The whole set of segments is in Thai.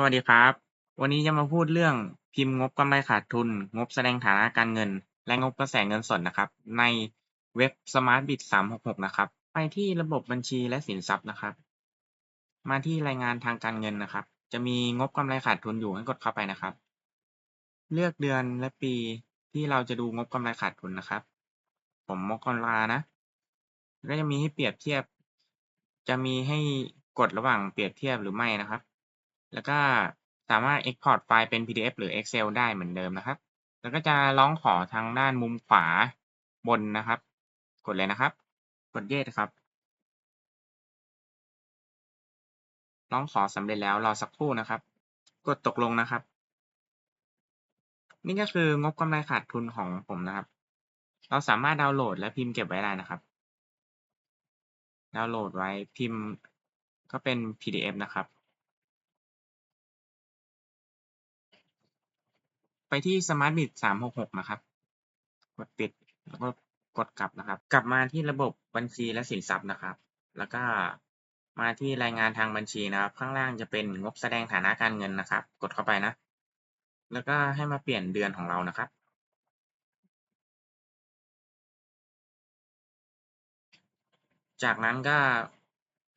สวัสดีครับ วันนี้จะมาพูดเรื่องพิมพ์งบกำไรขาดทุน งบแสดงฐานะการเงิน และงบกระแสเงินสดนะครับ ในเว็บ SmartBit 366 นะครับ ไปที่ระบบบัญชีและสินทรัพย์นะครับ มาที่รายงานทางการเงินนะครับ จะมีงบกำไรขาดทุนอยู่ให้กดเข้าไปนะครับ เลือกเดือนและปีที่เราจะดูงบกำไรขาดทุนนะครับ ผมมกรานะ ก็จะมีให้เปรียบเทียบ จะมีให้กดระหว่างเปรียบเทียบหรือไม่นะครับ แล้วก็สามารถ Export ไฟล์เป็น PDF หรือ Excel ได้เหมือนเดิมนะครับ แล้วก็จะร้องขอทางด้านมุมขวาบนนะครับ กดเลยนะครับ กด Yes ครับ ร้องขอสำเร็จแล้วรอสักครู่นะครับ กดตกลงนะครับ นี่ก็คืองบกำไรขาดทุนของผมนะครับ เราสามารถดาวน์โหลดและพิมพ์เก็บไว้ได้นะครับ ดาวน์โหลดไว้พิมพ์ก็เป็น PDF นะครับ ไปที่ SmartBit 366 นะครับ กดปิดแล้วก็กดกลับนะครับ กลับมาที่ระบบบัญชีและสินทรัพย์นะครับ แล้วก็มาที่รายงานทางบัญชีนะครับ ข้างล่างจะเป็นงบแสดงฐานะการเงินนะครับ กดเข้าไปนะ แล้วก็ให้มาเปลี่ยนเดือนของเรานะครับ จากนั้นก็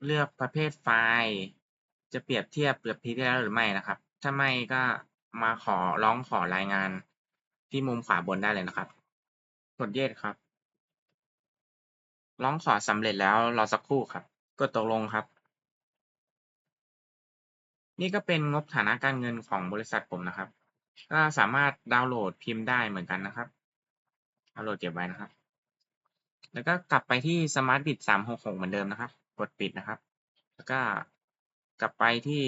เลือกประเภทไฟล์ จะเปรียบเทียบกับปีที่แล้วหรือไม่นะครับ ถ้าไม่ก็ มาขอร้องขอรายงานที่มุมขวาบนได้เลยนะครับ กด Yes ครับ ร้องขอสำเร็จแล้วรอสักครู่ครับ กดตกลงครับ นี่ก็เป็นงบฐานะการเงินของบริษัทผมนะครับก็สามารถดาวน์โหลดพิมพ์ได้เหมือนกันนะครับดาวน์โหลดเก็บไว้นะครับ แล้วก็กลับไปที่ SmartBit 366 เหมือนเดิมนะครับ กดปิดนะครับ แล้วก็กลับไปที่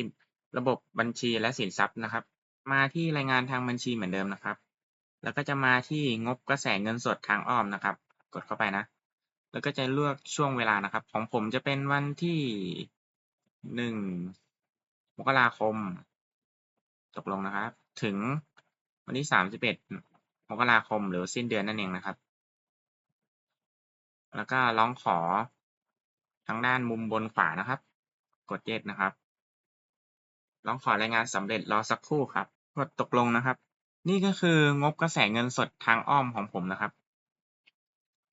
ระบบบัญชีและสินทรัพย์นะครับ มาที่รายงานทางบัญชีเหมือนเดิมนะครับ แล้วก็จะมาที่งบกระแสเงินสดทางอ้อมนะครับ กดเข้าไปนะ แล้วก็จะเลือกช่วงเวลานะครับ ของผมจะเป็นวันที่หนึ่งมกราคม ตกลงนะครับ ถึงวันที่สามสิบเอ็ดมกราคมหรือสิ้นเดือนนั่นเองนะครับ แล้วก็ร้องขอทางด้านมุมบนขวานะครับ กด Yes นะครับ ร้องขอรายงานสำเร็จรอสักครู่ครับกดตกลงนะครับ นี่ก็คืองบกระแสเงินสดทางอ้อมของผมนะครับ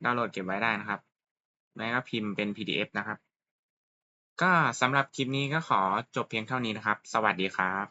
ดาวน์โหลดเก็บไว้ได้นะครับ แล้วก็พิมพ์เป็น PDF นะครับ ก็สำหรับคลิปนี้ก็ขอจบเพียงเท่านี้นะครับ สวัสดีครับ